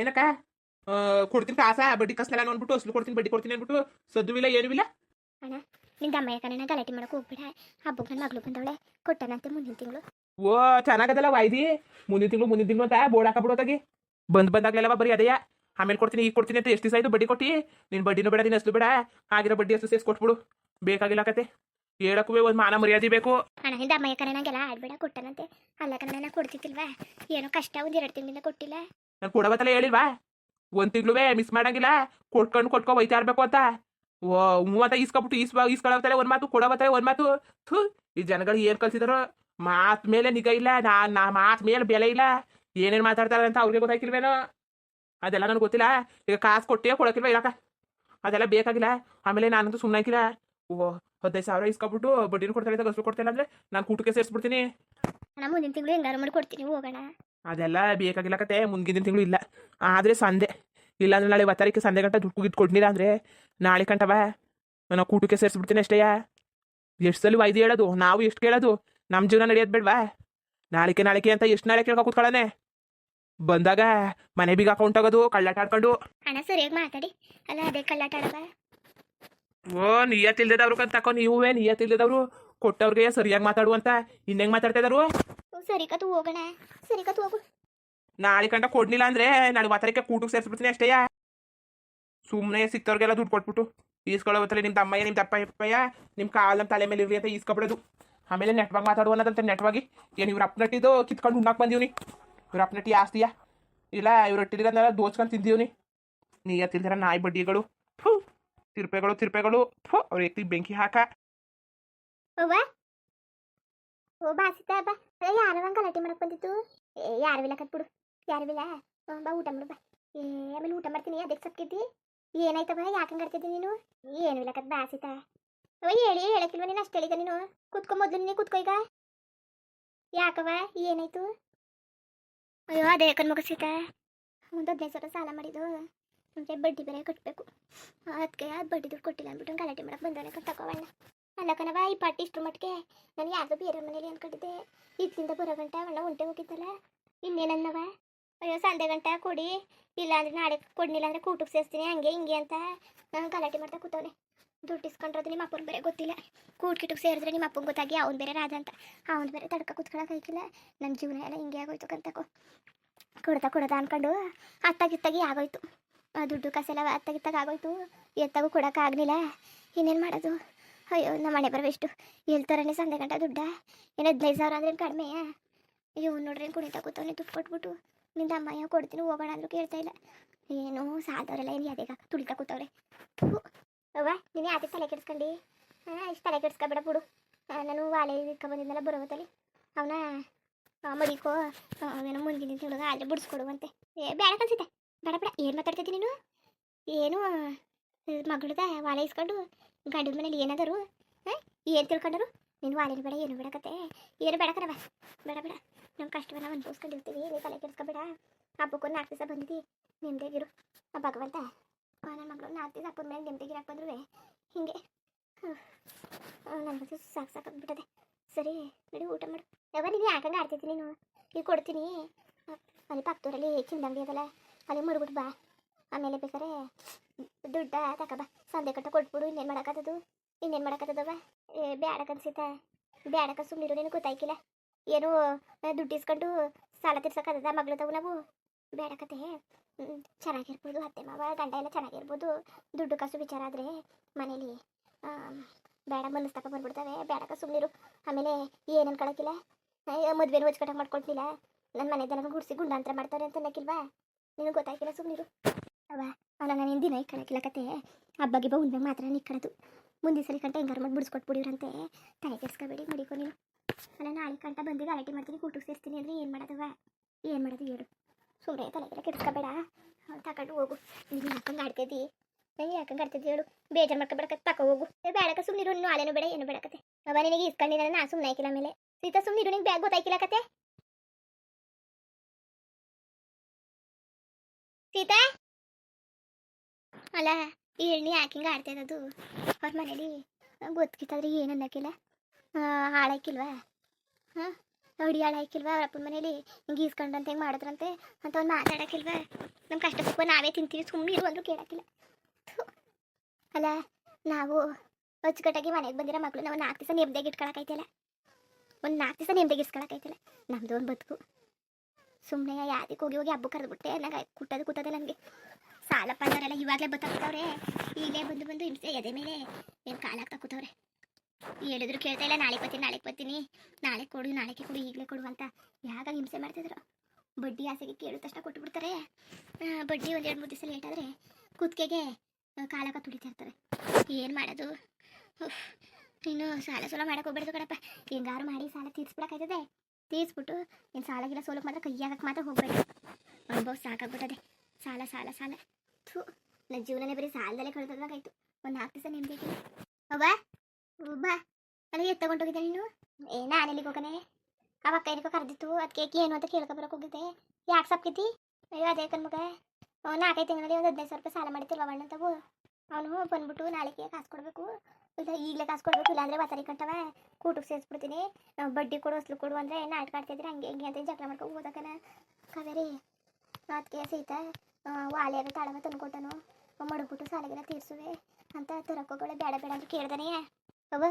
ಏನಕ್ಕ? ಕೊಡ್ತೀನಿ ಕಾಸ ಬಡ್ಡಿ ಕಸ್ನೆಲ್ಲ ಅಂದ್ಬಿಟ್ಟು ಅಸಲು ಕೊಡ್ತೀನಿ ಬಡ್ಡಿ ಕೊಡ್ತೀನಿ ಅಂದ್ಬಿಟ್ಟು ಸದ್ದು ಇಲ್ಲ ಏನೂ ಇಲ್ಲ? ಅಣ್ಣ ನಿಂದ ಅಮ್ಮ ಯಾಕಣ್ಣ ಗಲಾಟೆ ಮಾಡಕ್ಕೆ ಹೋಗ್ಬಿಡ. ಹಬ್ಬಕ್ಕೆ ನನ್ನ ಮಗಳು ಬಂದವಳೆ ಕೊಟ್ಟನಂತೆ ಮುಂದಿನ ತಿಂಗಳು. ಓ ಚೆನ್ನಾಗದಲ್ಲ ವಾಯ್ದಿ ಮುಂದಿನ ತಿಂಗಳು ಮುಂದಿನ ತಿಂಗಳು ಅಂತ ಬೋರ್ಡ್ ಹಾಕಬಿಡೋದಾಗಿ ಬಂದ್ ಬಂದಾಗ್ಲೆಲ್ಲ ಬರೀ ಅದೇಯ. ಆಮೇಲೆ ಕೊಡ್ತೀನಿ ಈಗ ಕೊಡ್ತೀನಿ ಅಂತ ಎಷ್ಟು ದಿವಸ ಆಯ್ತು ಬಡ್ಡಿ ಕೊಟ್ಟಿ? ನಿನ್ ಬಡ್ಡಿನೂ ಬೇಡ ನೀನು ಅಸ್ಲು ಬೇಡ. ಆಗಿರೋ ಬಡ್ಡಿ ಅಷ್ಟು ಸೇರಿಸಿ ಕೊಟ್ಬಿಡು ಬೇಕಾಗಿಲ್ಲ ಕತೆ. ಹೇಳಕ್ಕೂ ಒಂದು ಮಾನ ಮರ್ಯಾದೆ ಬೇಕು. ಅಣ್ಣ ಹಿಂದ ಅಮ್ಮ ನಂಗೆಲ್ಲ ಆಡ್ಬೇಡ ಕೊಟ್ಟನಂತೆ. ಅಲ್ಲ ಕಣ ನಾನು ಕೊಡ್ತಿತ್ತಿಲ್ವಾ ಏನೋ ಕಷ್ಟ ಒಂದು ಎರಡು ತಿಂಗಳಿಂದ ಕೊಟ್ಟಿಲ್ಲ. ನಾನು ಕೊಡಬತ್ತಲ್ಲ ಹೇಳಿಲ್ವಾ? ಒಂದು ತಿಂಗಳು ಮಿಸ್ ಮಾಡಂಗಿಲ್ಲ. ಕೊಟ್ಕೊಂಡು ಕೊಟ್ಕೊ ಒಯ್ತಾ ಇರ್ಬೇಕು ಅಂತ. ಓ ಮೂವತ್ತ ಈಸ್ಕೊಬಿಟ್ಟು ಈಸ್ ಈಸ್ಕೊಳತ್ತಲ್ಲ ಒಂದು ಮಾತು ಕೊಡಬತ್ತಲ್ಲ ಒಂದು ಮಾತು. ಥು ಈ ಜನಗಳು ಏನು ಕಲ್ಸಿದಾರೋ? ಮಾತ್ ಮೇಲೆ ನಿಗಾ ಇಲ್ಲ ನಾ ನಾ ಮಾತ್ ಮೇಲೆ ಬೆಲೆ ಇಲ್ಲ. ಏನೇನ್ ಮಾತಾಡ್ತಾರ ಅಂತ ಅವ್ರಿಗೆ ಗೊತ್ತಾಗಿಲ್ವೇನೋ ಅದೆಲ್ಲ ನನಗೆ ಗೊತ್ತಿಲ್ಲ. ಈಗ ಕಾಸು ಕೊಟ್ಟೇ ಕೊಡಕ್ಕಿಲ್ವ ಇರಕ? ಅದೆಲ್ಲ ಬೇಕಾಗಿಲ್ಲ. ಆಮೇಲೆ ನಾನಂತೂ ಸುಮ್ಮನೆ ಹಾಕಿಲ್ಲ ಓ ಹದಿನೈದು ಸಾವಿರ ಇಸ್ಕೊಬಿಟ್ಟು ಬಡ್ಡಿನ ಕೊಡ್ತಾರೆ ಗಸರು ಕೊಡ್ತಿಲ್ಲ ಅಂದ್ರೆ ನಾನು ಕೂಟಕ್ಕೆ ಸೇರಿಸ್ಬಿಡ್ತೀನಿ. ಮುಂದಿನ ತಿಂಗಳು ಹೆಂಗಾರು ಮಾಡಿ ಕೊಡ್ತೀನಿ ಹೋಗೋಣ. ಅದೆಲ್ಲ ಬೇಕಾಗಿಲ್ಲ ಕತೆ ಮುಂದಿನ ತಿಂಗಳು ಇಲ್ಲ. ಆದರೆ ಸಂದೆ ಇಲ್ಲಾಂದ್ರೆ ನಾಳೆ ಒತ್ತಾರಕ್ಕೆ ಸಂದೆ ಗಂಟ ದುಡ್ಡು ಗಿಟ್ಟು ಕೊಡ್ನಿಲ್ಲ ಅಂದರೆ ನಾಳೆ ಕಂಟವ ನಾನು ಕೂಟಕ್ಕೆ ಸೇರಿಸ್ಬಿಡ್ತೀನಿ ಅಷ್ಟೇಯ ಎಷ್ಟು ಸಲ ವೈದ್ಯ ಹೇಳೋದು ನಾವು ಎಷ್ಟು ಕೇಳೋದು? ನಮ್ಮ ಜೀವನ ನಡೆಯೋದು ಬೇಡವಾ? ನಾಳೆಗೆ ನಾಳೆಗೆ ಅಂತ ಎಷ್ಟು ನಾಳೆ ಕೇಳ್ಕೊ ಕೂತ್ಕೊಳ್ಳೋನೆ? ಬಂದಾಗ ಮನೆ ಬೀಗ ಅಕೌಂಟ್ ಆಗೋದು ಕಳ್ಳಾಟ ಆಡ್ಕೊಂಡು. ಹಣ ಸರಿಯಾಗಿ ಮಾತಾಡಿ. ಅಲ್ಲ ಅದೇ ಕಳ್ಳಾಟ ಆಡವ ಓ ನಿಯತ್ತಿಲ್ದವ್ರು ಕಂತ ತಕೊ ನೀವೇ ನಿಯತ್ತಿಲ್ದವ್ರು ಕೊಟ್ಟವ್ರಿಗೆ ಸರಿಯಾಗಿ ಮಾತಾಡು ಅಂತ ಇನ್ನೆಂಗೆ ಮಾತಾಡ್ತಾ ಇದಾರು ಸರಿ ಕತ್ತು ಹೋಗೋಣ. ಸರಿ ಕತ್ತು ಹೋಗು. ನಾಳೆ ಕಂಡ ಕೊಡ್ಲಿಲ್ಲ ಅಂದ್ರೆ ನಾಳೆ ಮಾತಾಡಕ್ಕೆ ಕೂಟಕ್ಕೆ ಸೇರಿಸ್ಬಿಡ್ತೀನಿ ಅಷ್ಟೇಯ ಸುಮ್ಮನೆ ಸಿಕ್ತವ್ರಿಗೆಲ್ಲ ದುಡ್ಡು ಕೊಟ್ಬಿಟ್ಟು. ಈಸ್ಕೊಳ್ಳೋ ಹೊತ್ತಲ್ಲಿ ನಿಮ್ಮ ತಮ್ಮಯ್ಯ ನಿಮ್ಮ ದಪ್ಪ ಅಪ್ಪಯ್ಯ ನಿಮ್ಮ ಕಾಲ್ ನಮ್ಮ ತಲೆ ಮೇಲೆ ಇರಲಿ ಅಂತ ಈಸ್ಕೊಬಿಡೋದು. ಆಮೇಲೆ ನೆಟ್ವಾಗಿ ಮಾತಾಡುವ ಅನ್ನೋದಂತ ನೆಟ್ವಾಗಿ ಏನು ಇವ್ರು ಅಪ್ನಟ್ಟಿದ್ದು ಕಿತ್ಕೊಂಡು ಉಣ್ಣಾಕ್ ಬಂದೀವ್ನಿ. ಇವ್ರ ಅಪ್ನಟ್ಟಿ ಆಸ್ತಿಯ? ಇಲ್ಲ ಇವ್ರ ಒಟ್ಟಿರೋದನ್ನೆಲ್ಲ ದೋಚ್ಕೊಂಡು ತಿಂದೀವ್ನಿ. ನೀಯ ತಿಂದಿರ ನಾಯಿ ಬಡ್ಡಿಗಳು. ತಿರುಪೆಗಳು ತಿರುಪೆಗಳು. ಓ ಅವ್ರ ಎತ್ತಿ ಬೆಂಕಿ ಹಾಕ. ಅವ್ವ ಓ ಬಾಸಿತ ಬಾ. ಮಾಡಕ್ ಬಂದಿತ್ತು ಏ, ಯಾರು ಇಲ್ಲ ಕತ್ಬಿಡು ಯಾರು ಇಲ್ಲ ಬಾ, ಊಟ ಮಾಡು, ಬಾ. ಏ, ಆಮೇಲೆ ಊಟ ಮಾಡ್ತೀನಿ ಅದಕ್ಕೆ ಸಕ್ಕಿದ್ದಿ ಏನಾಯ್ತವ ಯಾಕಂಗ್ ಆಡ್ತಿದ್ದಿ ನೀನು? ಏನು ಇಲ್ಲ ಕತ್ ಬಾಸಿತ ಅವ ಹೇಳಿ, ಹೇಳಕ್ಕಿಲ್ವ ನೀನು, ಅಷ್ಟು ಹೇಳಿದ ನೀನು. ಕುತ್ಕೊ ಮೊದ್ಲು ನೀನು, ಕುತ್ಕೋ ಈಗ. ಯಾಕವ ಅಯ್ಯೋ, ಅದೇ ಯಾಕನ್ ಮುಗಿಸಿತ ಒಂದು ಹದಿನೈದು ಸಾಲ ಮಾಡಿದ್ದು. ಮತ್ತೆ ಬಡ್ಡಿ ಬೇರೆ ಕಟ್ಟಬೇಕು ಅದಕ್ಕೆ ಅದು ಬಡ್ಡಿ ದುಡ್ಡು ಕೊಟ್ಟಿಲ್ಲ ಅಂದ್ಬಿಟ್ಟು ಗಲಾಟೆ ಮಾಡಕ್ಕೆ ಬಂದವನೆ ತಗೋವಣ್ಣ ಅಲ್ಲ ಕಣವ ಈ ಪಾರ್ಟಿ ಇಷ್ಟು ಮಟ್ಟಿಗೆ ನಾನು ಯಾರ್ದೋ ಬೇರೆ ಮನೇಲಿ ಅನ್ಕೊಂಡಿದ್ದೆ ಇದ್ದಿಂದ ಬರೋ ಗಂಟ ಅಣ್ಣ ಉಂಟೆ ಹೋಗಿದ್ದಲ್ಲ. ಇನ್ನೇನನ್ನವ? ಅಯ್ಯೋ ಸಂಜೆ ಗಂಟ ಕೊಡಿ. ಇಲ್ಲ ಅಂದ್ರೆ ನಾಳೆ ಕೊಡ್ಲಿಲ್ಲ ಅಂದ್ರೆ ಕೂಟಕ್ಕೆ ಸೇರಿಸ್ತೀನಿ, ಹಂಗೆ ಹಿಂಗೆ ಅಂತ ನಾನು ಗಲಾಟೆ ಮಾಡ್ತಾ ಕೂತವನೆ. ದುಡ್ಡು ಇಸ್ಕೊಂಡ್ರದ್ದು ನಿಮ್ಮ ಅಪ್ಪನ ಬೇರೆ ಗೊತ್ತಿಲ್ಲ. ಕಿಟಕ್ಕೆ ಸೇರಿದ್ರೆ ನಿಮ್ಮ ಅಪ್ಪನ ಗೊತ್ತಾಗಿ ಅವ್ನು ಬೇರೆ ರಾಧ ಅಂತ. ಅವ್ನು ಬೇರೆ ತಡ್ಕ ಆಯ್ತಿಲ್ಲ ನನ್ನ ಜೀವನ ಎಲ್ಲ ಹಿಂಗೆ ಆಗೋಯ್ತು ಕಂತಕೋ ಕೊಡ್ತಾ ಕೊಡದ ಅಂದ್ಕೊಂಡು ಅತ್ತಾಗಿತ್ತಾಗಿ ಆಗೋಯ್ತು. ದುಡ್ಡು ಕಾಸೆಲ್ಲ ಅತ್ತಾಗಿತ್ತಾಗ ಆಗೋಯ್ತು. ಎತ್ತಾಗೂ ಕೊಡೋಕ್ಕಾಗಲಿಲ್ಲ ಇನ್ನೇನು ಮಾಡೋದು? ಅಯ್ಯೋ ನಮ್ಮ ಮನೆ ಎಲ್ಲಿ ತರನೇ ಸಂದೆ ಗಂಟ ದುಡ್ಡ? ಏನು ಹದಿನೈದು ಸಾವಿರ ಅಂದ್ರೆ ಕಡಿಮೆ? ಅಯ್ಯೋ ನೋಡ್ರಿ ಕುಣಿತಾ ಕೂತವನೆ, ದುಡ್ಡು ಕೊಟ್ಬಿಟ್ಟು. ನಿಂದ ಅಮ್ಮಯ್ಯ ಕೊಡ್ತೀನಿ, ಹೋಗೋಣ ಅಂದ್ರೂ ಕೇಳ್ತಾ ಇಲ್ಲ. ಏನು ಸಾಲದವರೆಲ್ಲ ಏನು ಯಾವ್ದಾಗ ತುಳಿತಾ ಕೂತವ್ರೆ. ಅವ್ವ, ನೀನು ಯಾಕೆ ತಲೆ ಕೆಡ್ಸ್ಕೊಂಡು? ಹಾಂ, ಇಷ್ಟು ತಲೆ ಕೆಡ್ಸ್ಕೊಬೇಡ ಬಿಡು. ನಾನು ವಾಲೆ ಇಟ್ಕೊಬಂದಿದ್ದೆಲ್ಲ ಬರೋವತ್ತಲ್ಲಿ. ಅವನ ಮಡಿಕೋ ಅವೇನೋ ಮುಂದಿನ ತಿಂಗಳಿಗೆ ಆದರೆ ಬಿಡಿಸ್ಕೊಡುವಂತೆ ಏ ಬೇಡ ಕನ್ಸಿತೆ ಬೇಡ ಬೇಡ. ಏನು ಮಾತಾಡ್ತಿದ್ದಿ ನೀನು? ಏನು ಮಗಳದ ವಾಲೆ ಇಸ್ಕೊಂಡು ಗಂಡನ ಮನೇಲಿ ಏನಾದರು? ಹಾಂ? ಏನು ತಿಳ್ಕೊಂಡರು? ನೀನು ವಾಲಿನ ಬೇಡ, ಏನು ಬೇಡ ಕತೆ. ಏನು ಬೇಡ ಕರವ ಬೇಡ ಬೇಡ. ನಮ್ಮ ಕಷ್ಟವನ್ನ ಅನುಭವಿಸ್ಕೊಂಡಿರ್ತೀವಿ. ನೀ ತಲೆ ಕೆಡಿಸ್ಕೊಬೇಡ. ಹಬ್ಬಕ್ಕೂ ನಾಲ್ಕು ದಿವಸ ಬಂದಿದ್ದಿ. ನೆಮ್ಮದಿಯಾಗಿರು ಆ ಭಗವಂತ. ನನ್ನ ಮಗಳು ನಾಲ್ಕು ದಿವಸ ಹಬ್ಬದ ಮೇಲೆ ನೆಮ್ಮದಿಗಿರಕ್ಕೆ ಬಂದ್ರು ಹಿಂಗೆ. ನನಗೆ ಸಾಕು ಸಾಕಾಗ್ಬಿಟ್ಟದೆ ಸರಿ, ನಡಿ ಊಟ ಮಾಡು. ಯಾವ ನೀನು ಯಾಕಂಗೆ ಆಡ್ತಿದ್ದಿ ನೀನು? ಈಗ ಕೊಡ್ತೀನಿ. ಅಲ್ಲಿ ಪಕ್ಕದೂರಲ್ಲಿ ಚಿಂದಂಬಿ ಅದಲ್ಲ. ಅಲ್ಲಿ ಮಡ್ಬಿಟ್ಟು ಬಾ. ಆಮೇಲೆ ಬೇಕಾರೆ ದುಡ್ಡ ತಕಬ ಸಂದೆ ಕಟ್ಟ ಕೊಟ್ಬಿಡು, ಇನ್ನೇನು ಮಾಡೋಕ್ಕತ್ತದು ಇನ್ನೇನು ಮಾಡೋಕ್ಕತ್ತದವ ಏ ಬ್ಯಾಡ ಕನ್ಸಿತ ಬ್ಯಾಡಕ ಸುಮ್ಮನಿರು ನೀನು ಗೊತ್ತಾಯ್ಕಿಲ್ಲ? ಏನು ದುಡ್ಡು ಇಸ್ಕೊಂಡು ಸಾಲ ತೀರ್ಸಕ್ಕದ ಮಗಳು ತಗೋ ನಾವು ಬೇಡಕತೆ ಚೆನ್ನಾಗಿರ್ಬೋದು, ಅತ್ತೆ ಮಾವ, ಗಂಡ ಎಲ್ಲ ಚೆನ್ನಾಗಿರ್ಬೋದು. ದುಡ್ಡು ಕಾಸು ವಿಚಾರ ಆದರೆ ಮನೇಲಿ ಬೇಡ ಮನಸ್ಸು ತಕ ಬಂದ್ಬಿಡ್ತವೆ. ಬೇಡಕ ಸುಮ್ಮನಿರು ಆಮೇಲೆ ಏನು ಅನ್ಕೊಳಕ್ಕಿಲ್ಲ ಮದುವೆನೂ ಹೊಚ್ಕಟ್ಟಾಗ ಮಾಡ್ಕೊಳ್ತಿಲ್ಲ? ನನ್ನ ಮನೆದೆಲ್ಲ ಗುಡಿಸಿ ಗುಂಡಾಂತರ ಮಾಡ್ತಾರೆ ಅಂತ ಅನ್ನಕ್ಕಿಲ್ವಾ ನಿನಗೆ ಗೊತ್ತಾಗಿಲ್ಲ ಸುಮ್ಮನಿರು ಅವ ಅವನ ನಾನು ದಿನ ಇಕ್ಕಳಕ್ಕಿಲ್ಲ ಕತೆ. ಹಬ್ಬಗೆ ಉಂಡೆ ಮಾತ್ರ ಇಕ್ಕಳದು. ಮುಂದಿನ ಸಲ ಕಂಟ ಹೆಂಗಾರು ಮಾಡಿ ಬಿಡಿಸ್ಕೊಟ್ಬಿಡಿವ್ರಂತೆ ತಲೆ ಕೆಡ್ಸ್ಕೊಬೇಡಿ, ಮಡಿಕೊ ನೀನು. ಅಲ್ಲ, ನಾಳೆ ಕಂಟ ಬಂದು ಗಲಾಟೆ ಮಾಡ್ತೀನಿ ಊಟಕ್ಕೆ ಸೇರ್ತೀನಿ ಅಂದರೆ ಏನು ಮಾಡೋದವ ಏನು ಮಾಡೋದು ಹೇಳು. ಸುಮ್ಮನೆ ತಲೆ ಕೆಡ್ಸ್ಕೊಬೇಡ. ಅವ್ನು ತಗೊಂಡು ಹೋಗು. ನೀನು ಯಾಕಂಗೆ ಆಡ್ತಿದ್ದಿ ನಂಗೆ ಯಾಕಂಗೆ ಆಡ್ತಿದ್ದಿ ಹೇಳು. ಬೇಜಾರು ಮಾಡ್ಕೊಬೇಡಕ ತಕ ಹೋಗು. ಬೇಡಕ ಸುಮ್ಮನಿರು ನೀನು ಹಾಲೇನು ಬೇಡ, ಏನು ಬೇಡಕತೆ ಅವ ನಿನಗೆ ಇಸ್ಕೊಂಡಿದ್ದಾನೆ ನಾ ಸುಮ್ಮನೆ ಆಯ್ಕಿಲ್ಲ ಮೇಲೆ. ಸೀತಾ ಸುಮ್ಮನಿರು ನಿಂಗೆ ಬ್ಯಾಗ್ ಗೊತ್ತಾಯ್ಕಿಲ್ಲ ಕತೆ? ಸೀತಾ? ಅಲ್ಲ ಎಣ್ಣೆ ಯಾಕಿಂಗ ಆಡ್ತಾ ಇರೋದು ಅವ್ರ ಮನೇಲಿ ಗೊತ್ತಿತ್ತಾದ್ರೆ ಏನು ಅನ್ನಕ್ಕಿಲ್ಲ ಹಾಳಾಕಿಲ್ವಾ ಹಾಂ? ಅವಡಿ ಹಾಕಿಲ್ವಾ? ಅವ್ರ ಅಪ್ಪನ ಮನೇಲಿ ಹಿಂಗೆ ಈಸ್ಕೊಂಡಂತ ಹೆಂಗೆ ಮಾಡಿದ್ರಂತೆ ಅಂತ ಒಂದು ಮಾತಾಡೋಕ್ಕಿಲ್ವಾ? ನಮ್ಮ ಕಷ್ಟ ಸುಖ ನಾವೇ ತಿಂತೀವಿ ಸುಮ್ಮನೆ ಇರು ಅಂದ್ರೂ ಕೇಳಕ್ಕಿಲ್ಲ. ಅಲ್ಲ, ನಾವು ಅಚ್ಚುಕಟ್ಟಾಗಿ ಮನೆಗೆ ಬಂದಿರೋ ಮಕ್ಕಳು ನಾವು ನಾಲ್ಕು ದಿವಸ ನೆಮ್ಮದಿಯಾಗಿ ಇಟ್ಕೊಳಕೈತಿಲ್ಲ ಒಂದು ನಾಲ್ಕು ದಿವಸ ನೆಮ್ಮದಿಯಾಗಿ ಇಸ್ಕೊಳಕೈತಿಲ್ಲ ನಮ್ಮದು ಒಂದು ಬದುಕು. ಸುಮ್ಮನೆ ಯಾರಿಗೆ ಹೋಗಿ ಹೋಗಿ ಹಬ್ಬ ಕರೆದ್ಬಿಟ್ಟೆ. ನಂಗೆ ಕುಟ್ಟೋದು ಕುಟ್ಟದೆ ನನಗೆ ಸಾಲ ಪಂದರೆಲ್ಲ ಇವಾಗಲೇ ಬತ್ತಾಕ್ತವ್ರೆ. ಈಗಲೇ ಬಂದು ಬಂದು ಹಿಂಸೆ ಎದೆ ಮೇಲೆ ಏನು ಕಾಲಾಗ್ತಾ ಕೂತವ್ರೆ. ಹೇಳಿದ್ರು ಕೇಳ್ತಾ ಇಲ್ಲ ನಾಳೆ ಬರ್ತೀನಿ, ನಾಳೆಗೆ ಬರ್ತೀನಿ. ನಾಳೆ ಕೊಡು, ನಾಳೆಗೆ ಕೊಡು, ಈಗಲೇ ಕೊಡು ಅಂತ. ಯಾವಾಗ ಹಿಂಸೆ ಮಾಡ್ತಿದ್ರು? ಬಡ್ಡಿ ಆಸೆಗೆ ಕೇಳಿದ ತಕ್ಷಣ ಕೊಟ್ಬಿಡ್ತಾರೆ. ಬಡ್ಡಿ ಒಂದು ಎರಡು ಮೂರು ದಿವಸ ಲೇಟ್ ಆದರೆ ಕುತ್ತಿಗೆಗೆ ಕಾಲಾಗ ತುಳಿತಾ ಏನು ಮಾಡೋದು? ಇನ್ನು ಸಾಲ ಸೋಲ ಮಾಡೋಕೆ ಹೋಗ್ಬಾರ್ದು ಕಣಪ್ಪ. ಹೆಂಗಾರು ಮಾಡಿ ಸಾಲ ತೀರ್ಸ್ಬಿಡಕ್ಕಾಯ್ತದೆ ತೀರ್ಸ್ಬಿಟ್ಟು ಸಾಲ ಸಾಲಾಗಿಲ್ಲ ಸೋಲಕ್ಕೆ ಮಾತ್ರ ಕೈಯಾಗಕ್ಕೆ ಮಾತ್ರ ಹೋಗ್ಬೇಡಿ. ಅನುಭವ ಸಾಕಾಗ್ಬಿಟ್ಟದೆ. ಸಾಲ ಸಾಲ ಸಾಲ. ಥೂ ನನ್ನ ಜೀವನನೇ ಬರೀ ಸಾಲದಲ್ಲೇ ಕಳೆದಾಗಾಯ್ತು ಒಂದು ನಾಲ್ಕು ದಿವಸ ನೆಮ್ಮದಿ ಅವ್ವ ಬಾ ನನಗೆ ತಗೊಂಡೋಗಿದ್ದೆ ನೀನು? ಏ, ನಾನು ಎಲ್ಲಿಗೆ ಹೋಗನೆ ಅವ ಕೈನಿಕೋ ಕರೆದಿತ್ತು. ಅದಕ್ಕೆ ಏನು ಅಂತ ಕೇಳ್ಕೊಬರಕ್ಕೆ ಹೋಗಿದ್ದೆ. ಯಾಕೆ ಸಪ್ಕಿತಿ ಅಯ್ಯೋ, ಅದೇ ಕನ್ಮಗ ನಾಲ್ಕೈದು ತಿಂಗಳಲ್ಲಿ ಒಂದು ಹದಿನೈದು ಸಾವಿರ ರೂಪಾಯಿ ಸಾಲ ಮಾಡಿತ್ತಿಲ್ವ ಅಣ್ಣ ಅಂತವು ಅವನು ಬಂದ್ಬಿಟ್ಟು ನಾಳೆಗೆ ಕಾಸು ಕೊಡಬೇಕು. ಇಲ್ಲ ಈಗಲೇ ಕಾಸು ಕೊಡ್ಬೇಕು ಇಲ್ಲಾಂದ್ರೆ ಬತ್ತರಿ ಕಟ್ಟವ, ಕೂಟಕ್ಕೆ ಸೇರಿಸ್ಬಿಡ್ತೀನಿ. ಬಡ್ಡಿ ಕೊಡು ಹೊಸ್ಲು ಕೊಡು ಅಂದರೆ ನಾಟಕ ಆಡ್ತಿದ್ರೆ ಹಂಗೆ, ಹಿಂಗೆ ಅಂತ ಜಗಳ ಮಾಡ್ಕೊಂಡು ಓದಕ್ಕನ. ಕಾವೇರಿ ಅದಕ್ಕೆ ಸೀತಾ ವಾಲಿಯಾಗ ತಾಳಮ ತಂದುಕೊಟ್ಟನು. ಮಡಗ್ಬಿಟ್ಟು ಸಾಲಗೆಲ್ಲ ತೀರ್ಸುವೆ. ಅಂತ ತರಕೋಗಳೆ ಬೇಡ ಬೇಡ ಅಂತ ಕೇಳ್ದಾನೆ. ಅವ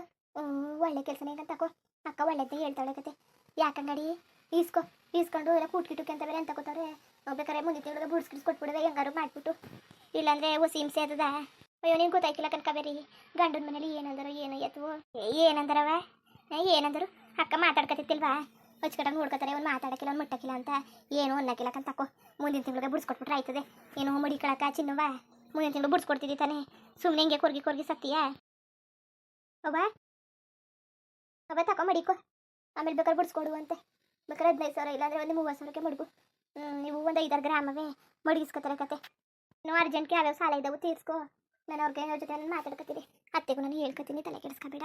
ಒಳ್ಳೆ ಕೆಲಸನೇ ಅಂತ ತಕೋ. ಅಕ್ಕ ಒಳ್ಳೆದ್ದೇ ಹೇಳ್ತಾಳೆ ಕತೆ. ಯಾಕಂಗಡಿ ಈಸ್ಕೊ, ಈಸ್ಕೊಂಡು ಎಲ್ಲ ಕೂಟ್ಕಿಟ್ಟು ಅಂತ ಬೇರೆ ಅಂತ ತಗೋತಾರೆ ಬೇಕಾದ್ರೆ ಮುಂದಿನ ತಿಂಗಳಿಗೆ ಬುಡ್ಸ್ಕಿಡ್ಸ್ ಕೊಟ್ಬಿಡುವೆ, ಹೆಂಗಾರು ಮಾಡಿಬಿಟ್ಟು. ಇಲ್ಲಾಂದ್ರೆ ಹೊಸ ಅಯ್ಯೋ, ನೀನು ಗೊತ್ತಾಯ್ಕಿಲ್ಲ ಕನಕಬೇರಿ ಗಂಡನ ಮನೇಲಿ ಏನಂದರು, ಏನು ಎತ್ತು ಏನಂದರವ? ಏನಂದರು? ಅಕ್ಕ ಮಾತಾಡ್ಕತಿತ್ತಿಲ್ವಾ ಹಚ್ಕಟ್ಟಂಗೆ ನೋಡ್ಕೊತಾರೆ ಒಂದು ಮಾತಾಡಕ್ಕಿಲ್ಲ ಒಂದು ಮುಟ್ಟಕ್ಕಿಲ್ಲ ಅಂತ. ಏನು ಅನ್ನಕ್ಕಿಲ್ಲ ಅಂತ ತಕೋ. ಮುಂದಿನ ತಿಂಗಳಿಗೆ ಬಿಡಿಸ್ಕೊಟ್ಬಿಟ್ರೆ ಆಯ್ತದೆ. ಏನು ಮಡಿಕೊಳಕ ಚಿನ್ನವ. ಮುಂದಿನ ತಿಂಗಳು ಬುಡ್ಸ್ಕೊಡ್ತಿದ್ದಿ ತಾನೆ. ಸುಮ್ಮನೆ ಹಿಂಗೆ ಕೊರ್ಗಿ ಕೊರ್ಗಿ ಸತ್ತೀಯಾ? ಅವ ಅವ ತಕೊ ಮಡಿಕೋ ಆಮೇಲೆ ಬೇಕಾದ್ರೆ ಬಿಡಿಸ್ಕೊಡು ಅಂತೆ. ಬೇಕಾದ್ರೆ ಹದಿನೈದು ಸಾವಿರ ಇಲ್ಲಾಂದರೆ ಒಂದು ಮೂವತ್ತು ಸಾವಿರಕ್ಕೆ ಮಡುಗು. ನೀವು ಒಂದು ಐದಾರು ಗ್ರಾಮವೇ ಮಡಗಿಸ್ಕೊತಾರೆ ಕತೆ. ಇನ್ನೂ ಅರ್ಜೆಂಟ್ಗೆ ಯಾವ್ಯಾವ ಸಾಲ ಇದ್ದಾವೆ ತೀರ್ಸ್ಕೊ. ನಾನು ಅವ್ರಿಗೆ ಅವ್ರ ಜೊತೆ ಮಾತಾಡ್ಕೊತೀನಿ, ಅತ್ತೆಗೂ ನಾನು ಹೇಳ್ಕೊತೀನಿ, ತಲೆ ಕೆಡಿಸ್ಕೊಬೇಡ.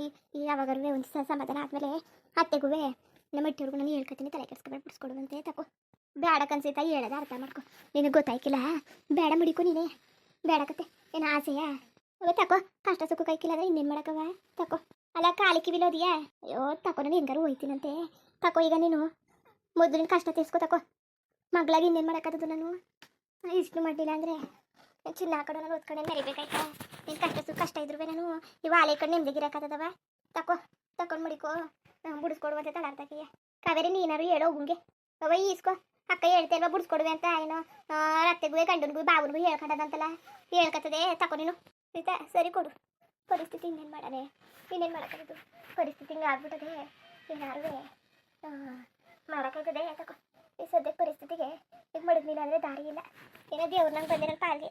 ಈ- ಯಾವಾಗಲೂ ಒಂದು ಸಹ ಸಮಾಧಾನ ಆದಮೇಲೆ ಅತ್ತೆಗೂ ನಮ್ಮ ಇಟ್ಟಿವ್ರಿಗೂ ನಾನು ಹೇಳ್ಕೊತೀನಿ, ತಲೆ ಕೆಡಿಸ್ಕೊಬೇಡ, ಬಿಡಿಸ್ಕೊಡುವಂತೆ ತಕೋ ಬೇಡ ಕನ್ಸೈತ ಹೇಳದ ಅರ್ಥ ಮಾಡ್ಕೊ. ನಿನಗೆ ಗೊತ್ತಾಯ್ಕಿಲ್ಲ? ಬೇಡ ಮಡಿಕೊ ನೀನೇ. ಬೇಡ ಕತೆ. ಏನು ಆಸೆಯಾ? ಅವೇ ತಕೋ, ಕಷ್ಟ ಸುಖ ಕೈಕಿಲ್ಲ ಅಂದ್ರೆ ಇನ್ನೇನು ಮಾಡಕ್ಕವ ತಕೋ. ಅಲ್ಲ, ಕಾಲಿ ಬಿಲೋದಿಯಾ ಅಯ್ಯೋ ತಕೋ, ನಾನು ಹೆಂಗಾರು ಹೋಯ್ತೀನಂತೆ. ತಕೋ ಈಗ ನೀನು. ಮೊದಲಿನ ಕಷ್ಟ ತೀರ್ಸ್ಕೊ ತಕೋ. ಮಗಳಾಗಿ ಇನ್ನೇನು ಮಾಡೋಕ್ಕದ್ದು ನಾನು? ಇಷ್ಟು ಮಾಡಲಿಲ್ಲ ಅಂದರೆ? ಚಿನ್ನ ಹಾಕೊಂಡು ನಾನು ಓದ್ಕೊಂಡೆ ಕಡೆ ನೀ ಕಷ್ಟ ಕಷ್ಟ ಇದ್ರು ನಾನು ಇವ ಆಲೆ ಕಡೆ ನೆಮ್ಮದಿಗಿರಕ್ಕತ್ತದವ ತಕೋ, ತಕೊಂಡು ಮಡಿಕೋ. ಬುಡಿಸ್ಕೊಡುವಂತೆ ತಡಾಡ್ತಾಕಿಯ ಕಾವೇರಿ, ನೀನಾರು ಹೇಳೋ ಹೋಗುಂಗೆ ಅವ ಈಸ್ಕೋ. ಅಕ್ಕ ಹೇಳ್ತಾ ಇಲ್ವಾ ಬುಡಿಸ್ಕೊಡುವೆ ಅಂತ ಏನೋ ರತ್ತೆಗೂ ಗಂಡನಿಗೂ ಬಾವನಿಗೂ ಹೇಳ್ಕೊಂಡದಂತಲ್ಲ? ಹೇಳ್ಕತ್ತದೆ, ತಕೋ ನೀನು. ಆಯ್ತಾ? ಸರಿ ಕೊಡು. ಪರಿಸ್ಥಿತಿ ಇನ್ನೇನು ಮಾಡನೆ ಇನ್ನೇನು ಮಾಡೋಕ್ಕಾಗದು? ಪರಿಸ್ಥಿತಿ ಹಿಂಗೆ ಆಗ್ಬಿಟ್ಟದೆ. ಏನಾರು ಮಾಡೋಕ್ಕಾಗದೆ ತಕೋ. ಈ ಸದ್ಯಕ್ಕೆ ಪರಿಸ್ಥಿತಿಗೆ ಈಗ ಮಾಡಿದ್ನಿಲ್ಲ ಅಂದರೆ ದಾರಿ ಇಲ್ಲ ಏನೋ ದೇವ್ರು ನಂಗೆ ಬಂದಿರೋ ಪಾಲ್ಗೆ.